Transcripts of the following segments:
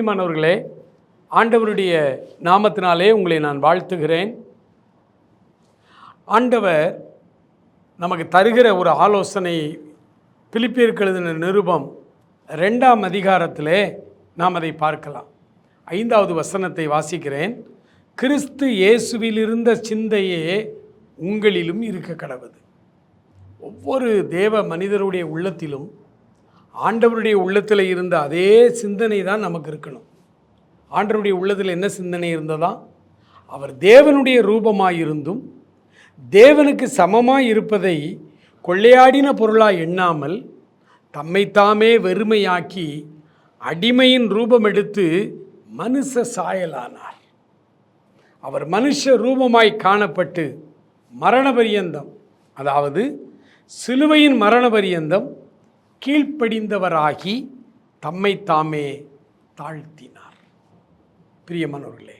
பிரியமானவர்களே ஆண்டவருடைய நாமத்தினாலே உங்களை நான் வாழ்த்துகிறேன். ஆண்டவர் நமக்கு தருகிற ஒரு ஆலோசனை பிலிப்பியர்களது நிருபம் ரெண்டாம் அதிகாரத்திலே நாம் அதை பார்க்கலாம். ஐந்தாவது வசனத்தை வாசிக்கிறேன். கிறிஸ்து இயேசுவிலிருந்த சிந்தையே உங்களிலும் இருக்க கடவுது. ஒவ்வொரு தேவ மனிதருடைய உள்ளத்திலும் ஆண்டவருடைய உள்ளத்தில் இருந்த அதே சிந்தனை தான் நமக்கு இருக்கணும். ஆண்டவருடைய உள்ளத்தில் என்ன சிந்தனை இருந்ததா? அவர் தேவனுடைய ரூபமாக இருந்தும் தேவனுக்கு சமமாக இருப்பதை கொள்ளையாடின பொருளாக எண்ணாமல் தம்மைத்தாமே வெறுமையாக்கி அடிமையின் ரூபம் எடுத்து மனுஷ சாயலானார். அவர் மனுஷ ரூபமாய் காணப்பட்டு மரண பரியந்தம் அதாவது சிலுவையின் மரண பரியந்தம் கீழ்ப்படிந்தவராகி தம்மை தாமே தாழ்த்தினார் பிரியமானவர்களே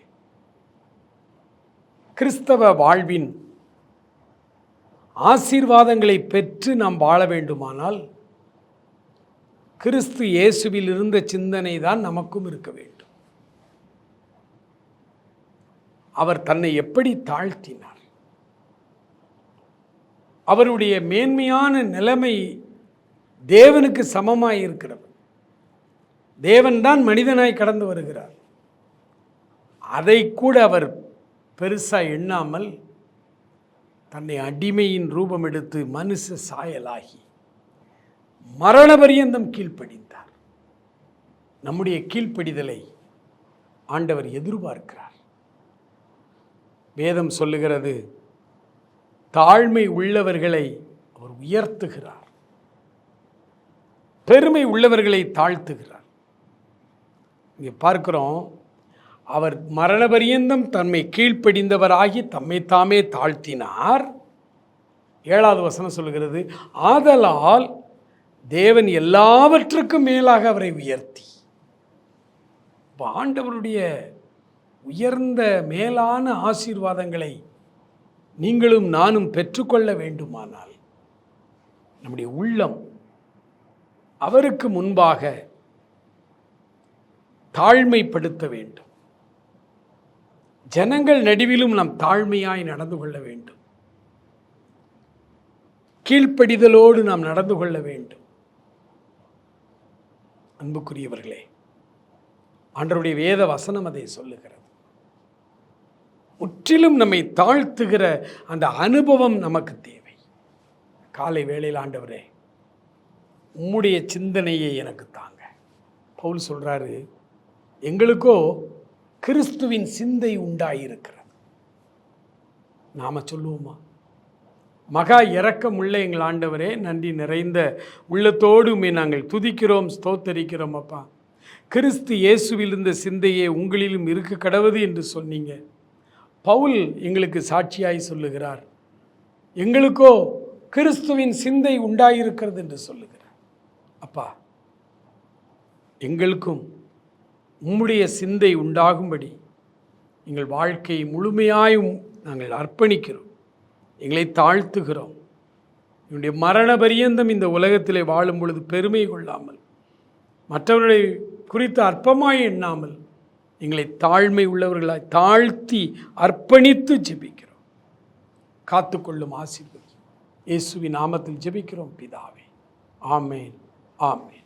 கிறிஸ்தவ வாழ்வின் ஆசீர்வாதங்களை பெற்று நாம் வாழ வேண்டுமானால் கிறிஸ்து இயேசுவில் இருந்த சிந்தனை தான் நமக்கும் இருக்க வேண்டும். அவர் தன்னை எப்படி தாழ்த்தினார்? அவருடைய மேன்மையான நிலைமை தேவனுக்கு சமமாக இருக்கிறவர் தேவன்தான் மனிதனாய் கடந்து வருகிறார். அதை கூட அவர் பெருசாக எண்ணாமல் தன்னை அடிமையின் ரூபம் எடுத்து மனுஷ சாயலாகி மரண பரியந்தம் கீழ்ப்படிந்தார். நம்முடைய கீழ்ப்படிதலை ஆண்டவர் எதிர்பார்க்கிறார். வேதம் சொல்லுகிறது தாழ்மை உள்ளவர்களை அவர் உயர்த்துகிறார். பெருமை உள்ளவர்களை தாழ்த்துகிறார். இங்கே பார்க்கிறோம் அவர் மரண பரியந்தம் தன்மை கீழ்ப்படிந்தவராகி தம்மை தாமே தாழ்த்தினார். ஏழாவது வசனம் சொல்லுகிறது ஆதலால் தேவன் எல்லாவற்றுக்கும் மேலாக அவரை உயர்த்தி. பாண்டவருடைய ஆண்டவருடைய உயர்ந்த மேலான ஆசீர்வாதங்களை நீங்களும் நானும் பெற்றுக்கொள்ள வேண்டுமானால் நம்முடைய உள்ளம் அவருக்கு முன்பாக தாழ்மைப்படுத்த வேண்டும். ஜனங்கள் நடுவிலும் நாம் தாழ்மையாய் நடந்து கொள்ள வேண்டும். கீழ்ப்படிதலோடு நாம் நடந்து கொள்ள வேண்டும். அன்புக்குரியவர்களே ஆண்டருடைய வேத வசனம் அதை சொல்லுகிறது. முற்றிலும் நம்மை தாழ்த்துகிற அந்த அனுபவம் நமக்கு தேவை. காலை வேளையில் ஆண்டவரே உம்முடைய சிந்தனையை எனக்கு தாங்க. பவுல் சொல்கிறாரு எங்களுக்கோ கிறிஸ்துவின் சிந்தை உண்டாயிருக்கிறது. நாம் சொல்லுவோமா? மகா இறக்கமுள்ள உள்ள எங்கள் ஆண்டவரே நன்றி நிறைந்த உள்ளத்தோடுமே நாங்கள் துதிக்கிறோம் ஸ்தோத்தரிக்கிறோம் அப்பா. கிறிஸ்து இயேசுவில் இருந்த சிந்தையே உங்களிலும் இருக்க கடவுது என்று சொன்னீங்க. பவுல் எங்களுக்கு சாட்சியாய் சொல்லுகிறார் எங்களுக்கோ கிறிஸ்துவின் சிந்தை உண்டாயிருக்கிறது என்று சொல்லுகிறார். அப்பா எங்களுக்கும் உம்முடைய சிந்தை உண்டாகும்படி எங்கள் வாழ்க்கையை முழுமையாயும் நாங்கள் அர்ப்பணிக்கிறோம். எங்களை தாழ்த்துகிறோம். என்னுடைய மரண பரியந்தம் இந்த உலகத்திலே வாழும் பொழுது பெருமை கொள்ளாமல் மற்றவர்களை குறித்து அற்பமாய் எண்ணாமல் எங்களை தாழ்மை உள்ளவர்களாய் தாழ்த்தி அர்ப்பணித்து ஜெபிக்கிறோம். காத்துக்கொள்ளும் ஆசிர்வதி இயேசுவின் நாமத்தில் ஜெபிக்கிறோம் பிதாவே. ஆமேன். ஆமேன்